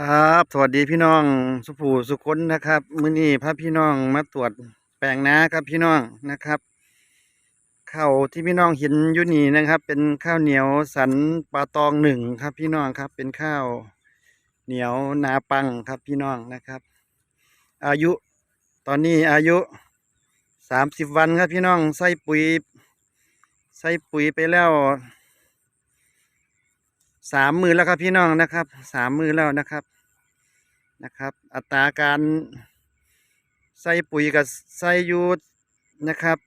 ครับ สวัสดีพี่น้องสุภูสุคนนะครับ มื้อนี้พาพี่น้องมาตรวจแปลงนาครับพี่น้องนะครับข้าวที่พี่น้องเห็นอยู่นี่นะครับ เป็นข้าวเหนียวสันปลาตองหนึ่งครับ พี่น้องครับ เป็นข้าวเหนียวนาปังครับพี่น้องนะครับ อายุตอนนี้อายุสามสิบวันครับพี่น้องใส่ปุ๋ย ใส่ปุ๋ยไปแล้ว สามมือแล้วครับพี่น้องนะครับสามมือแล้วนะครับนะครับ อัตราการใส่ปุ๋ยกับใส่อยูนะครับ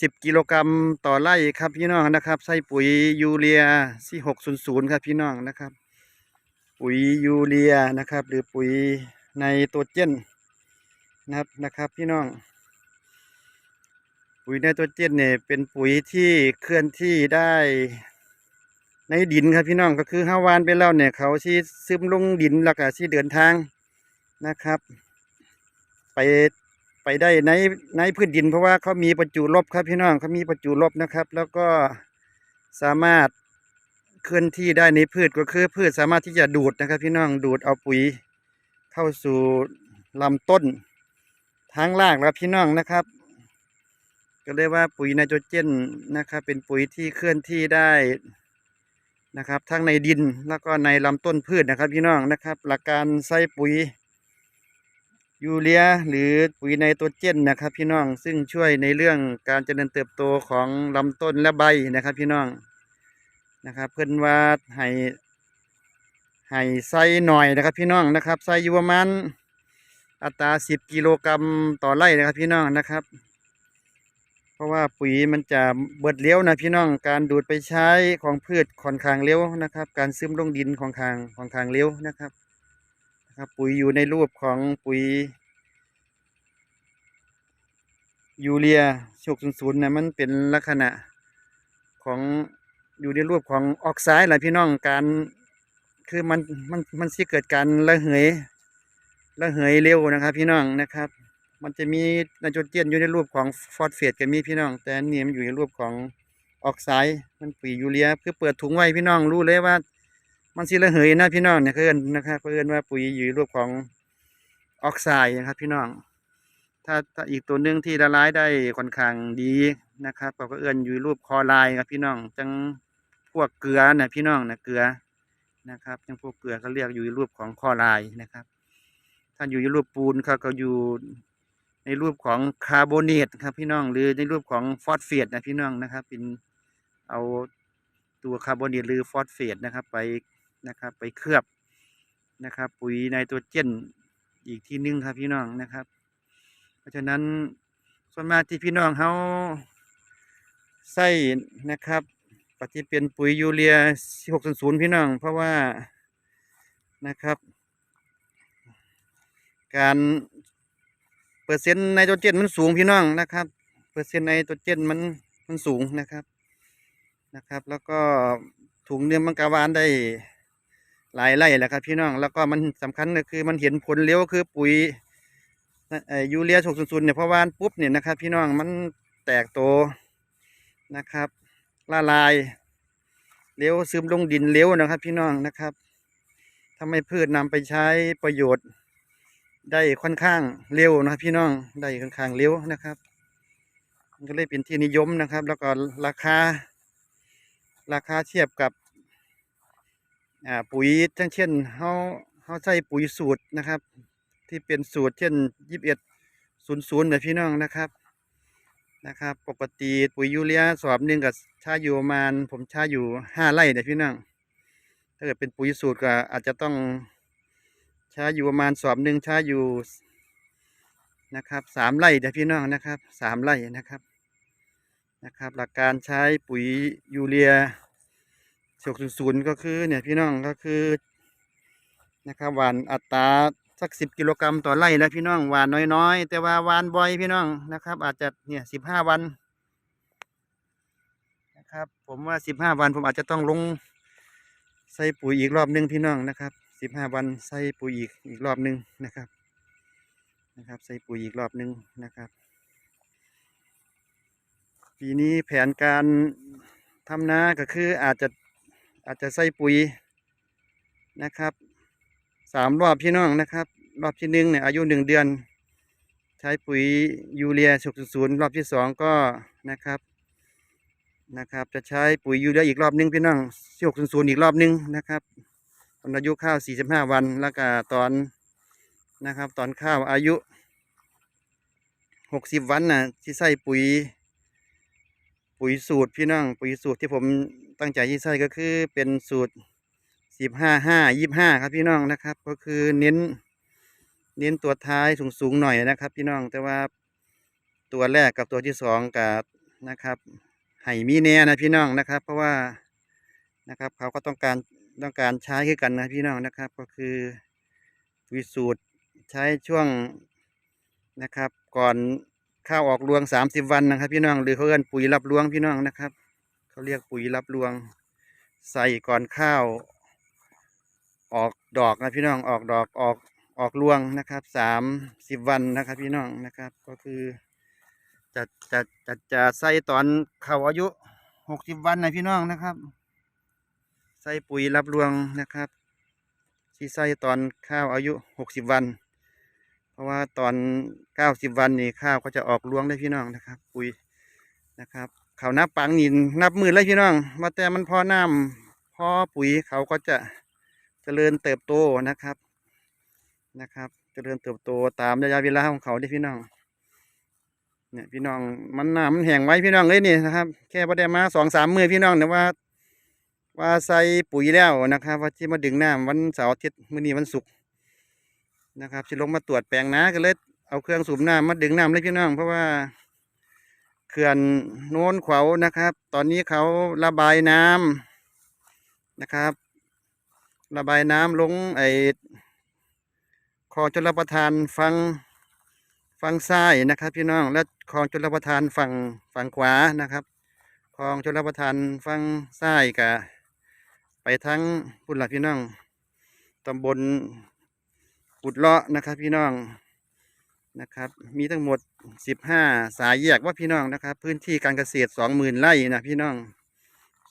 สิบกิโลกรัมต่อไร่ครับพี่น้องนะครับใส่ปุ๋ยยูเรียสี่หกศูนย์ศูนย์ครับพี่น้องนะครับ ปุ๋ยยูเรียนะครับ หรือปุ๋ยในตัวเจนนะครับนะครับ พี่น้อง ปุ๋ยไนโตรเจนเนี่ยเป็นปุ๋ยที่เคลื่อนที่ได้ ในดินครับพี่น้องก็คือห้าวานไปแล้วเนี่ยเขาที่ซึมลงดินแล้วก็ที่เดินทางนะครับ ไปไปได้ในในพื้นดิน เพราะว่าเขามีประจุลบครับพี่น้องเขามีประจุลบนะครับ แล้วก็สามารถเคลื่อนที่ได้ในพืชก็คือพืชสามารถที่จะดูดนะครับ พี่น้องดูดเอาปุ๋ยเข้าสู่ลำต้นทางรากแล้วพี่น้องนะครับ ก็เรียกว่าปุ๋ยไนโตรเจนนะครับ เป็นปุ๋ยที่เคลื่อนที่ได้ นะครับ ทั้งในดินแล้วก็ในลำต้นพืชนะครับพี่น้องนะครับ หลักการใส่ปุ๋ยยูเรียหรือปุ๋ยไนโตรเจนนะครับ พี่น้องซึ่งช่วยในเรื่องการเจริญเติบโตของลำต้นและใบนะครับ พี่น้องนะครับ เพื่อนว่าให้ให้ใส่หน่อยนะครับ พี่น้องนะครับใส่อยู่ประมาณอัตราสิบกิโลกรัมต่อไร่นะครับ พี่น้องนะครับ ราะว่าปุ๋ยมันจะเบิดเลี้ยวนะพี่น้องการดูดไปใช้ของพืชค่อนข้างเร็วนะครับ การซึมลงดินของข้างของข้างเร็วนะครับนะครับ ปุ๋ยอยู่ในรูปของปุ๋ยยูเรียโชกศูนย์นะมันเป็นลักษณะของอยู่ในรูปของออกไซด์แหละพี่น้องการคือมันมันมันสิเกิดการระเหยระเหยเร็วนะครับ พี่น้องนะครับ มันจะมีไนโตรเจนอยู่ในรูปของฟอสเฟตก็มีพี่น้อง แต่อันนี่มันอยู่ในรูปของออกไซด์มันปุ๋ยยูเรียคือเปิดถุงไว้พี่น้องรู้เลยว่า มันสิระเหยนะพี่น้องเนี่ยเพื่อนนะครับเพื่อนว่าปุ๋ยอยู่ในรูปของออกไซด์นะครับ พี่น้อง ถ้าถ้าอีกตัวหนึ่งที่ละลายได้ค่อนข้างดีนะครับก็เอื้อนอยู่รูปคลอไรด์ครับพี่น้องจังพวกเกลือนะพี่น้องนะเกลือนะครับจังพวกเกลือเขาเรียกอยู่ในรูปของคลอไรด์นะครับ ถ้าอยู่ในรูปปูนเขาก็อยู่ ในรูปของคาร์บอเนตครับพี่น้องหรือในรูปของฟอสเฟตนะพี่น้องนะครับ เป็นเอาตัวคาร์บอเนตหรือฟอสเฟตนะครับไปนะครับไปเคลือบนะครับ ปุ๋ยไนโตรเจนอีกที่นึงครับพี่น้องนะครับ เพราะฉะนั้นส่วนมากที่พี่น้องเขาใส่นะครับปฏิเป็นปุ๋ยยูเรีย600พี่น้อง เพราะว่านะครับ การ ปอร์เซ็นต์ไนโตรเจนมันสูงพี่น้องนะครับ เปอร์เซ็นต์ไนโตรเจนมันมันสูงนะครับนะครับ แล้วก็ถุงเนื้อมังกรวานได้หลายไร่แหละครับพี่น้องแล้วก็มันสำคัญก็คือมันเห็นผลเร็วคือปุ๋ยยูเรีย600เนี่ยพราะวานปุ๊บเนี่ยนะครับ พี่น้องมันแตกโตนะครับ ละลายเร็วซึมลงดินเร็วนะครับ พี่น้องนะครับทำให้พืชนำไปใช้ประโยชน์ ได้ค่อนข้างเร็วนะครับพี่น้องได้ค่อนข้างเร็วนะครับก็เลยเป็นที่นิยมนะครับ แล้วก็ราคา ราคาเทียบกับปุ๋ยทั้งเช่นเฮาเฮาใช้ปุ๋ยสูตรนะครับ ที่เป็นสูตรเช่นยี่สิบเอ็ดศูนย์ศูนย์นะพี่น้องนะครับนะครับ ปกติปุ๋ยยูเรียสอบหนึ่งกับชาอยู่ประมาณผมชาอยู่ห้าไร่นะพี่น้องถ้าเกิดเป็นปุ๋ยสูตรก็อาจจะต้อง ใช้อยู่ประมาณสอบหนึ่งใช้อยู่นะครับสามไร่เดี๋ยวพี่น้องนะครับสามไร่นะครับนะครับ หลักการใช้ปุ๋ยยูเรียฉกศูนย์ก็คือเนี่ยพี่น้องก็คือนะครับหวานอัตราสักสิบกิโลกรัมต่อไร่แล้วพี่น้องหวานน้อยๆ แต่ว่าหวานบ่อยพี่น้องนะครับ อาจจะเนี่ยสิบห้าวันนะครับ ผมว่าสิบห้าวันผมอาจจะต้องลงใส่ปุ๋ยอีกรอบหนึงพี่น้องนะครับ สิบห้าวันใส่ปุ๋ยอีกอีกรอบหนึ่งนะครับ นะครับ ใส่ปุ๋ยอีกรอบหนึ่งนะครับ ปีนี้แผนการทำนาก็คืออาจจะอาจจะใส่ปุ๋ยนะครับสามรอบพี่น้องนะครับ รอบที่หนึ่งเนี่ยอายุหนึ่งเดือน ใช้ปุ๋ยยูเรียฉกศูนย์รอบที่สองก็นะครับนะครับ จะใช้ปุ๋ยยูเรียอีกรอบหนึงพี่น้องฉกศูนย์อีกรอบหนึงนะครับ ตอนอายุข้าวสี่สิบห้าวัน แล้วก็ตอนนะครับ ตอนข้าวอายุหกสิบวันน่ะที่ใส่ปุ๋ย ปุ๋ยสูตรพี่น้อง ปุ๋ยสูตรที่ผมตั้งใจที่ใส่ก็คือเป็นสูตรสิบห้าห้ายี่ห้าครับพี่น้องนะครับ ก็คือเน้นเน้นตัวท้ายสูงสูงๆหน่อยนะครับ พี่น้องแต่ว่าตัวแรกกับตัวที่สองกับนะครับไห่มีแน่นะพี่น้องนะครับ เพราะว่านะครับเขาก็ต้องการ ต้องการใช้คือกันนะพี่น้องนะครับ ก็คือปุ๋ยสูตรใช้ช่วงนะครับ ก่อนข้าวออกรวงสามสิบวันนะครับ พี่น้องหรือเขาเรียกปุ๋ยรับรวงพี่น้องนะครับเขาเรียกปุ๋ยรับรวง ใส่ก่อนข้าว ออกดอกนะพี่น้องออกดอกออกออกรวงนะครับสามสิบวันนะครับ พี่น้องนะครับ ก็คือจะจะจะจะใส่ตอนเขาอายุหกสิบวันนะพี่น้องนะครับ ใส่ปุ๋ยรับรวงนะครับที่ใส่ตอนข้าวอายุหกสิบวัน เพราะว่าตอนเก้าสิบวันนี่ข้าวก็จะออกรวงได้พี่น้องนะครับ ปุ๋ยนะครับเขานับปังนี่นับมือเลยพี่น้องมาแต่มันพอน้ำพอปุ๋ยเขาก็จะเจริญเติบโตนะครับนะครับ เจริญเติบโตตามระยะเวลาของเขาได้พี่น้อง เนี่ยพี่น้องมันน้ำมันแห้งไว้พี่น้องเลยนี่นะครับ แค่ประเดี๋ยวมาสองสามมือพี่น้องแต่ว่า ว่าใส่ปุ๋ยแล้วนะครับ ว่าที่มาดึงน้ำวันเสาร์อาทิตย์มื้อนี้วันศุกร์นะครับที่ลงมาตรวจแปลงนาก็เลยเอาเครื่องสูบน้ำมาดึงน้ำเลยพี่น้อง เพราะว่าเขื่อนโน้นเขานะครับ ตอนนี้เขาระบายน้ำนะครับ ระบายน้ำลงไอ้คลองชลประทานฟังฝั่งซ้ายนะครับ พี่น้องและคลองชลประทานฝั่งฝั่งขวานะครับคลองชลประทานฝั่งซ้ายกับ ไปทั้งพุ่นหลักพี่น้องตำบลกุดเลาะนะครับ พี่น้องนะครับ มีทั้งหมดสิบห้าสายแยกว่าพี่น้องนะครับ พื้นที่การเกษตรสองหมื่นไร่นะพี่น้อง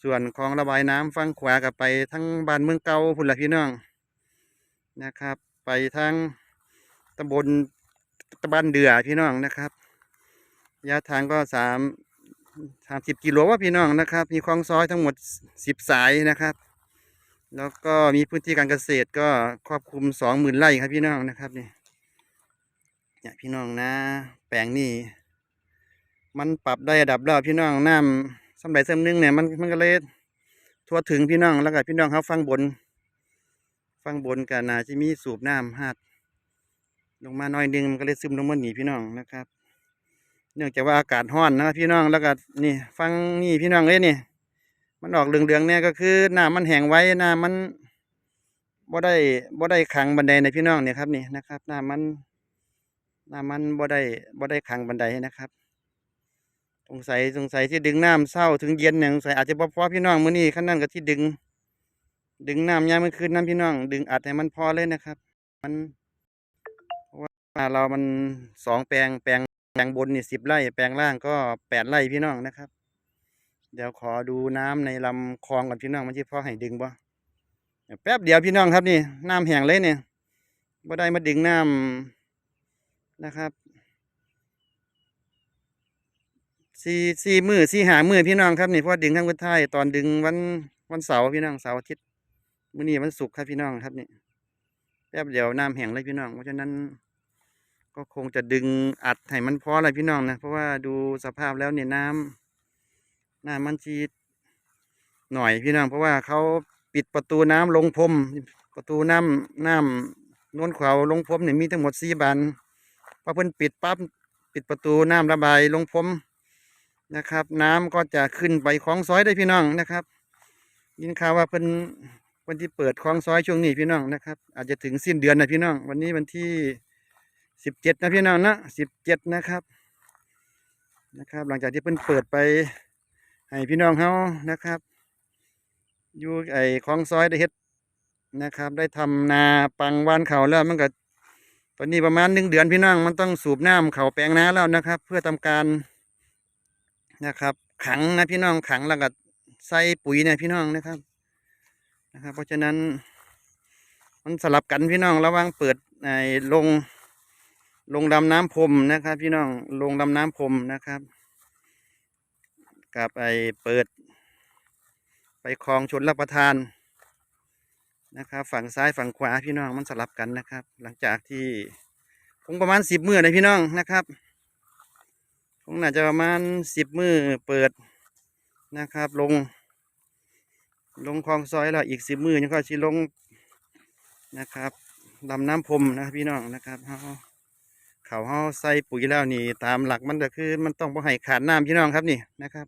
ส่วนคลองระบายน้ำฝั่งขวากับไปทั้งบ้านเมืองเก่าพุ่นหลักพี่น้องนะครับ ไปทั้งตำบลตะบันเดือพี่น้องนะครับระยะทางก็สามสามสิบกิโลว่าพี่น้องนะครับ มีคลองซอยทั้งหมดสิบสายนะครับ แล้วก็มีพื้นที่การเกษตรก็ครอบคลุมสองหมื่นไร่ครับพี่น้องนะครับนี่เนี่ยพี่น้องนะ แปลงนี่มันปรับได้ระดับแล้วพี่น้องน้ำสำหรับเสริมนึงเนี่ยมันมันก็เลยทั่วถึงพี่น้องแล้วก็พี่น้องเขาฟังบน ฟังบนกันนาจะมีสูบน้ำหาดลงมาน่อยนึงมันก็เลยซึมลงมาหนีพี่น้องนะครับ เนื่องจากว่าอากาศร้อนนะครับพี่น้องแล้วก็นี่ ฟังนี่พี่น้องเลยนี่ มันออกเหลืองๆเนี่ยก็คือน้ำมันแห้งไว้น้ำมันบ่ได้บ่ได้ขังบันไดในพี่น้องเนี่ยครับนี่นะครับน้ำมันน้ำมันบ่ได้บ่ได้ขังบันไดนะครับสงสัยสงสัยที่ดึงน้ำเศร้าถึงเย็นเนี่ยสงสัยอาจจะบ่พอพี่น้องมื้อนี้ขั้นนั้นก็ที่ดึง ดึงน้ำยามมื้อคืนน้ำพี่น้อง ดึงอัดให้มันพอเลยนะครับ มันอ่าเรามันสองแปลงแปลงแปลงบนนี่สิบไร่แปลงล่างก็แปดไร่พี่น้องนะครับ เดี๋ยวขอดูน้ำในลำคลองก่อนพี่น้องมันที่พอให้ดึงบ่แป๊บเดียวพี่น้องครับนี่น้ำแห้งเลยเนี่ยบ่ได้มาดึงน้ำนะครับสี่สี่มือสี่หามือพี่น้องครับนี่เพราะว่าดึงข้างบนท้ายตอนดึงวันวันเสาร์พี่น้องเสาร์อาทิตย์มื้อนี้วันศุกร์ครับพี่น้องครับนี่แป๊บเดียวน้ำแห้งเลยพี่น้องเพราะฉะนั้น ก็คงจะดึงอัดให้มันพออะไรพี่น้องนะเพราะว่าดูสภาพแล้วเนี่ยน้ำ น้ำมันชีหน่อยพี่น้องเพราะว่าเขาปิดประตูน้ำลงพรมประตูน้ำน้ำโน้นเขาลงพรมเนี่ยมีทั้งหมดสี่บานพอเพิ่นปิดปั๊บปิดประตูน้ำระบายลงพรมนะครับ น้ำก็จะขึ้นไปคลองซอยได้พี่น้องนะครับยินข่าวว่าเพิ่นวันที่เปิดคลองซอยช่วงนี้พี่น้องนะครับ อาจจะถึงสิ้นเดือนนะพี่น้อง วันนี้วันที่สิบเจ็ดนะพี่น้องนะสิบเจ็ดนะครับนะครับ หลังจากที่เพิ่นเปิดไป ให้พี่น้องเขานะครับ อยู่ไอ้คลองซอยได้เฮ็ดนะครับ ได้ทำนาปังวานเขาแล้วมันก็ตอนนี้ประมาณหนึ่งเดือนพี่น้องมันต้องสูบน้ำเขาแปลงนาแล้วนะครับ เพื่อทำการนะครับ ขังนะพี่น้องขังแล้วก็ใส่ปุ๋ยเนี่ยพี่น้องนะครับนะครับ เพราะฉะนั้น มันสลับกันพี่น้องระหว่างเปิดไอ้ลงลงดำน้ำพรมนะครับ พี่น้องลงดำน้ำพรมนะครับ กับไอเปิด ไปคลองชนรับประทานนะครับฝั่งซ้ายฝั่งขวาพี่น้องมันสลับกันนะครับ หลังจากที่คงประมาณสิบมือเลยพี่น้องนะครับคงน่าจะประมาณสิบมือเปิดนะครับ ลง ลงคลองซอยแล้วอีกสิบมือยังก็ชิลงนะครับลำน้ำพรมนะพี่น้องนะครับเฮาเขาเฮาใส่ปุ๋ยแล้วนี่ ตามหลักมันก็คือ มันต้องบ่ให้ขาดน้ำพี่น้องครับนี่นะครับ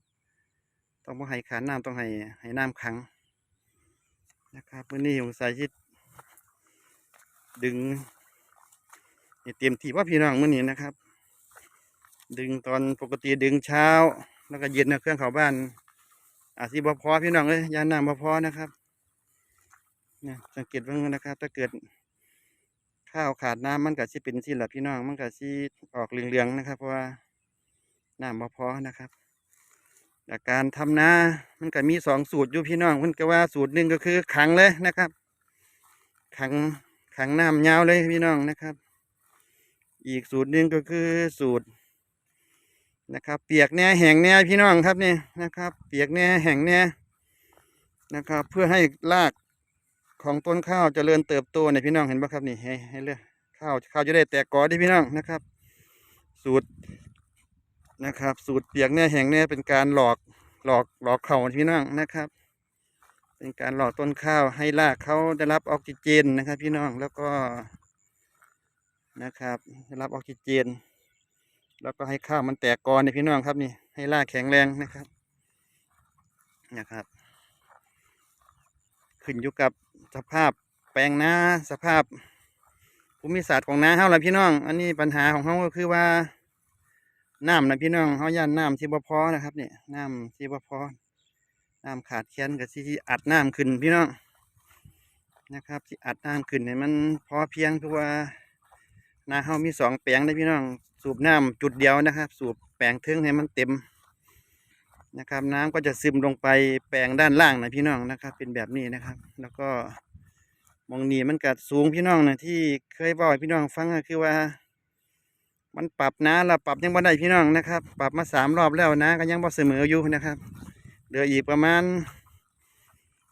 ต้องบ่ให้ขาดน้ำต้องให้ให้น้ำขังนะครับมื่อนี้ผมใส่ที่ดึงเตรียมที่ว่าพี่น้องมื่อนี้นะครับ ดึงตอนปกติดึงเช้า แล้วก็เย็นนะเครื่องเขาบ้านอาจสิบ่พอพี่น้องเลยยาน้ำบ่พอนะครับเนี่ยสังเกตเบิ่งนะครับ ถ้าเกิดข้าวขาดน้ำมันก็สิเป็นสิละพี่น้อง มันก็สิออกเหลืองๆนะครับ เพราะว่าน้ำบ่พอนะครับ จากการทำนา มันก็มีสองสูตรอยู่พี่น้องเพิ่นก็ว่าสูตรหนึ่งก็คือขังเลยนะครับ ขังขังน้ำยาวเลยพี่น้องนะครับ อีกสูตรหนึ่งก็คือสูตรนะครับ เปียกแน่แห้งแน่พี่น้องครับนี่นะครับ เปียกแน่แห้งแน่นะครับ เพื่อให้รากของต้นข้าวเจริญเติบโตเนี่ยพี่น้องเห็นปะครับนี่ให้ให้เลือกข้าวข้าวจะได้แตกกอได้พี่น้องนะครับ สูตร นะครับ สูตรเปียกแน่แห้งแน่เป็นการหลอกหลอกหลอกเขาพี่น้องนะครับ เป็นการหลอกต้นข้าวให้รากเขาได้รับออกซิเจนนะครับ พี่น้องแล้วก็นะครับ ได้รับออกซิเจน แล้วก็ให้ข้าวมันแตกกอนในพี่น้องครับนี่ให้รากแข็งแรงนะครับนะครับ ขึ้นอยู่กับสภาพแปลงนาสภาพภูมิศาสตร์ของนาเฮาล่ะพี่น้อง อันนี้ปัญหาของเฮาก็คือว่า น้ำนะพี่น้องเฮาย่านน้ำที่บ่พอนะครับเนี่ยน้ำที่บ่พอน้ำขาดแคลนก็สิอัดน้ำขึ้นพี่น้องนะครับที่อัดน้ำขึ้นเนี่ยมันพอเพียงเพราะว่านาเฮามีสองแปลงได้พี่น้อง สูบน้ำจุดเดียวนะครับ สูบแปลงเทิงให้มันเต็มนะครับ น้ำก็จะซึมลงไปแปลงด้านล่างนะพี่น้องนะครับ เป็นแบบนี้นะครับ แล้วก็มองนีมันกัดสูงพี่น้องนะที่เคยบอกพี่น้องฟังก็คือว่า มันปรับนะเราปรับยังบ่ได้พี่น้องนะครับ ปรับมาสามรอบแล้วนะ ก็ยังบ่เสมออยู่นะครับ เหลืออีกประมาณ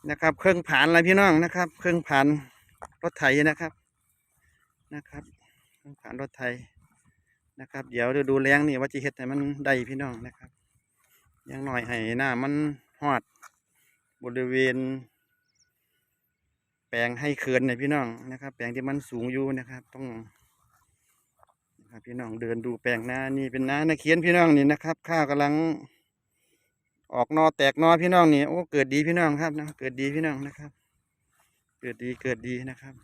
นะครับ เครื่องผ่านอะไรพี่น้องนะครับ เครื่องผ่านรถไถนะครับนะครับเครื่องผ่านรถไถนะครับ เดี๋ยวเดี๋ยวดูแรงนี่ว่าจะเฮ็ดให้มันได้พี่น้องนะครับ ยังหน่อยให้หน้ามันหอดบริเวณ แปลงให้เขื่อนในพี่น้องนะครับ แปลงที่มันสูงอยู่นะครับต้อง พี่น้องเดินดูแปลงนานี่เป็นนานาเขียนพี่น้องนี่นะครับ ข้าวกำลัง ออกนอแตกนอพี่น้องนี่โอ้เกิดดีพี่น้องครับนะเกิดดีพี่น้องนะครับ เกิดดีเกิดดีนะครับ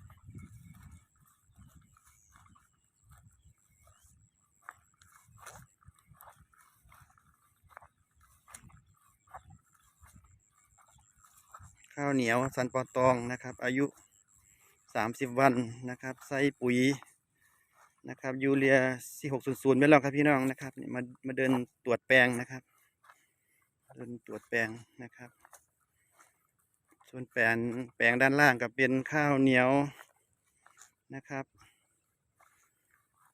ข้าวเหนียวสันปอตองนะครับ อายุสามสิบวันนะครับ ใส่ปุ๋ย นะครับยูเรียสี่หกศูนย์ศูนย์ไปแล้วครับพี่น้องนะครับนี่มามาเดินตรวจแปลงนะครับ เดินตรวจแปลงนะครับ ส่วนแปลงแปลงด้านล่างก็เป็นข้าวเหนียวนะครับ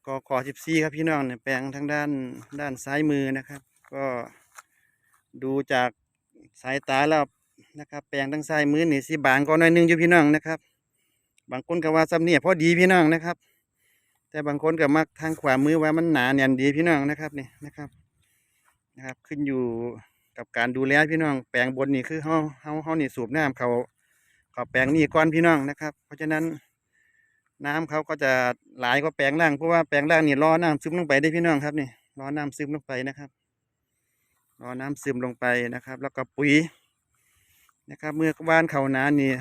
กขอสิบสี่ครับพี่น้องเนี่ยแปลงทางด้านด้านซ้ายมือนะครับ ก็ดูจากสายตาแล้วนะครับ แปลงทั้งซ้ายมือนี่สิบางก็น้อยหนึงอยู่พี่น้องนะครับ บางคนก็ว่าซ้ำเนี่ยพอดีพี่น้องนะครับ แต่บางคนก็มักทางขวามือว่ามันหนาเนียนดีพี่น้องนะครับนี่นะครับนะครับ ขึ้นอยู่กับการดูแลพี่น้อง แปลงบนนี่คือเฮาเฮาเฮานี่สูบน้ำเขาเขาแปลงนี่ก่อนพี่น้องนะครับ เพราะฉะนั้นน้ำเขาก็จะหลายกว่าแปลงล่างเพราะว่าแปลงล่างนี่รอน้ำซึมลงไปได้พี่น้องครับนี่รอน้ำซึมลงไปนะครับรอน้ำซึมลงไปนะครับ แล้วก็ปุ๋ยนะครับ เมื่อบ้านเขาหนานี่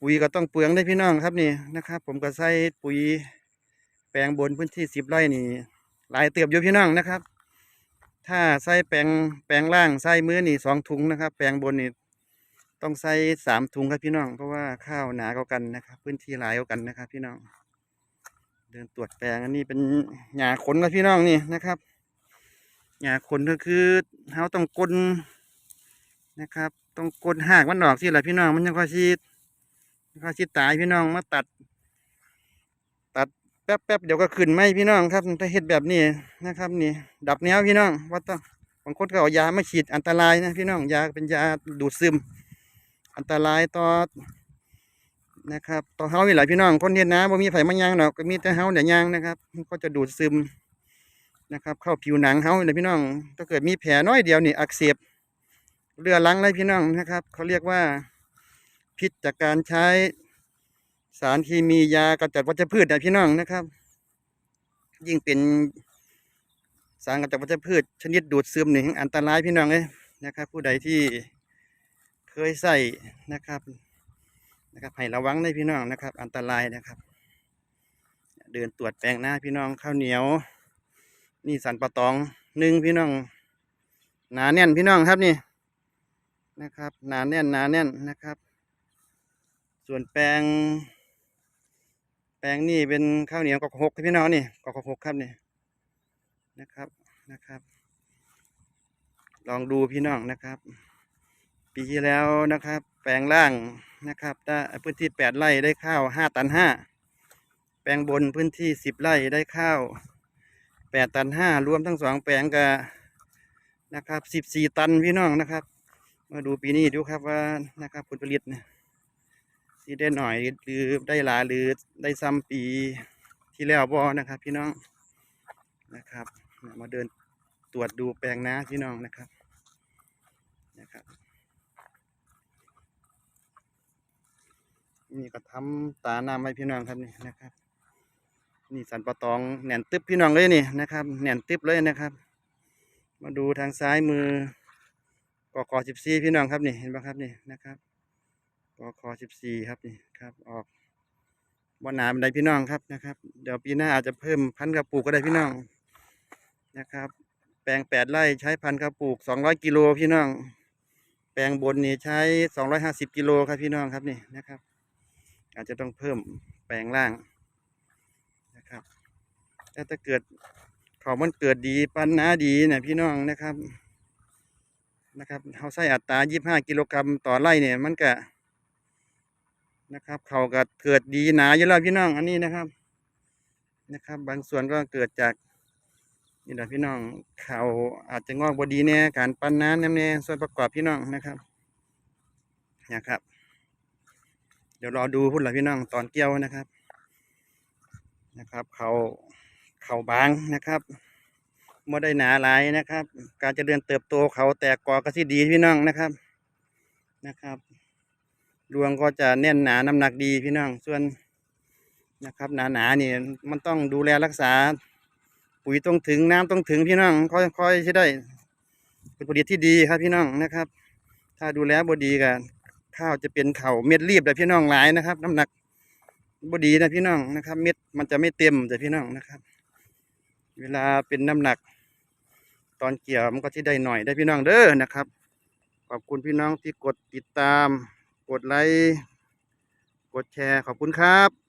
ปุ๋ยก็ต้องเปลืองได้พี่น้องครับนี่นะครับ ผมก็ใส่ปุ๋ย แปลงบนพื้นที่สิบไร่นี่หลายเติบอยู่พี่น้องนะครับ ถ้าใส่แปลงแปลงล่างใส่มือนี่สองถุงนะครับ แปลงบนนี่ต้องใส่สามถุงครับพี่น้อง เพราะว่าข้าวหนาเท่ากันนะครับ พื้นที่หลายเท่ากันนะครับ พี่น้อง เดินตรวจแปลงอันนี้เป็นหญ้าขนครับพี่น้องนี่นะครับหญ้าขนก็คือเราต้องกลนนะครับ ต้องกดหากมันออกสิแหละพี่น้องมันยังค่อยชีข้าวชิดตายพี่น้องมาตัด ป๊บแป๊บๆเดี๋ยวก็ขึ้นไหมพี่น้องครับถ้าเฮ็ดแบบนี้นะครับ นี่ ดับแนวพี่น้องว่าต้องบางคนก็เอายามาฉีดอันตรายนะพี่น้องยาเป็นยาดูดซึม อันตรายต่อนะครับต่อเฮานี่หละพี่น้องคนเฮ็ดนะบ่มีไผมายางดอกก็มีแต่เฮาเนี่ยยางนะครับก็จะดูดซึมนะครับ เข้าผิวหนังเฮาเลยพี่น้องถ้าเกิดมีแผลน้อยเดียวนี่อักเสบเรือรังเลยพี่น้องนะครับ เขาเรียกว่าพิษจากการใช้ สารเคมียากำจัดวัชพืชนะพี่น้องนะครับ ยิ่งเป็นสารกำจัดวัชพืช ชนิดดูดซึมหนี่งอันตรายพี่น้องเลยนะครับ ผู้ใดที่เคยใส่นะครับนะครับให้ระวังในพี่น้องนะครับ อันตรายนะครับ เดินตรวจแปลงหน้าพี่น้องข้าวเหนียว นี่สันปะตองหนึ่งพี่น้องหนาแน่นพี่น้องครับนี่นะครับหนาแน่นหนาแน่นนะครับ ส่วนแปลง แปลงนี่เป็นข้าวเหนียวกอกหกพี่น้องนี่กอกหกครับนี่นะครับนะครับ ลองดูพี่น้องนะครับ ปีที่แล้วนะครับ แปลงล่างนะครับถ้พื้นที่แปดไร่ได้ข้าวห้าตันห้าแปลงบนพื้นที่สิบไร่ได้ข้าวแปดตันห้ารวมทั้งสองแปลงก็นะครับสิบสี่ตันพี่น้องนะครับ มาดูปีนี้ดูครับว่านะครับผลผลิตเนี่ย ที่ได้หน่อยหรือได้หลาหรือได้ซ้ำปีที่แล้วบ่นะครับ พี่น้องนะครับ มาเดินตรวจดูแปลงนาพี่น้องนะครับนะครับนี่ก็ทำตาน้ำให้พี่น้องครับนี่นะครับ นี่สันปะตองแหน่นตึบพี่น้องเลยนี่นะครับแหน่นตึบเลยนะครับ มาดูทางซ้ายมือกกสิบสี่พี่น้องครับนี่เห็นปะครับนี่นะครับ กคสิบสี่ครับนี่ครับออกวันหนาบันไดพี่น้องครับนะครับ เดี๋ยวปีหน้าอาจจะเพิ่มพันธุ์กระปลูกก็ได้พี่น้องนะครับ แปลงแปดไร่ใช้พันธุ์กระปลูกสองร้อยกิโลพี่น้อง แปลงบนนี่ใช้สองร้อยห้าสิบกิโลครับพี่น้องครับนี่นะครับ อาจจะต้องเพิ่มแปลงล่างนะครับถ้าเกิดเขามันเกิดดีปันนาดีเนี่ยพี่น้องนะครับนะครับเขาใส่อัตรายี่ห้ากิโลกรัมต่อไร่เนี่ยมันก็ นะครับ เขาก็เกิดดีหนาอยู่แล้วพี่น้องอันนี้นะครับ นะครับ บางส่วนก็เกิดจากนี่แหละพี่น้องเขาอาจจะงอกบอดีเนี่ยการปั้นน้ำเนี่ยส่วนประกอบพี่น้องนะครับนะครับ เดี๋ยวรอดูพุ่นละพี่น้องตอนเกี่ยวนะครับ นะครับ เขาเขาบางนะครับไม่ได้หนาหลายนะครับ การเจะเดินเติบโตเขาแตกกอก็สิดีพี่น้องนะครับนะครับ รวงก็จะแน่นหนาน้ำหนักดีพี่น้องส่วนนะครับ หนาหนาๆนี่มันต้องดูแลรักษา ปุ๋ยต้องถึงน้ำต้องถึงพี่น้องค่อยๆใช้ได้เป็นผลิตที่ดีครับพี่น้องนะครับ ถ้าดูแลบดีกันข้าวจะเป็นเข่าเม็ดรีบแต่พี่น้องหลายนะครับ น้ำหนักบดีนะพี่น้องนะครับ เม็ดมันจะไม่เต็มแต่พี่น้องนะครับ เวลาเป็นน้ำหนัก ตอนเกี่ยวมันก็ที่ได้หน่อยได้พี่น้องเด้อนะครับ ขอบคุณพี่น้องที่กดติดตาม ดไลค์ กดแชร์ ขอบคุณครับ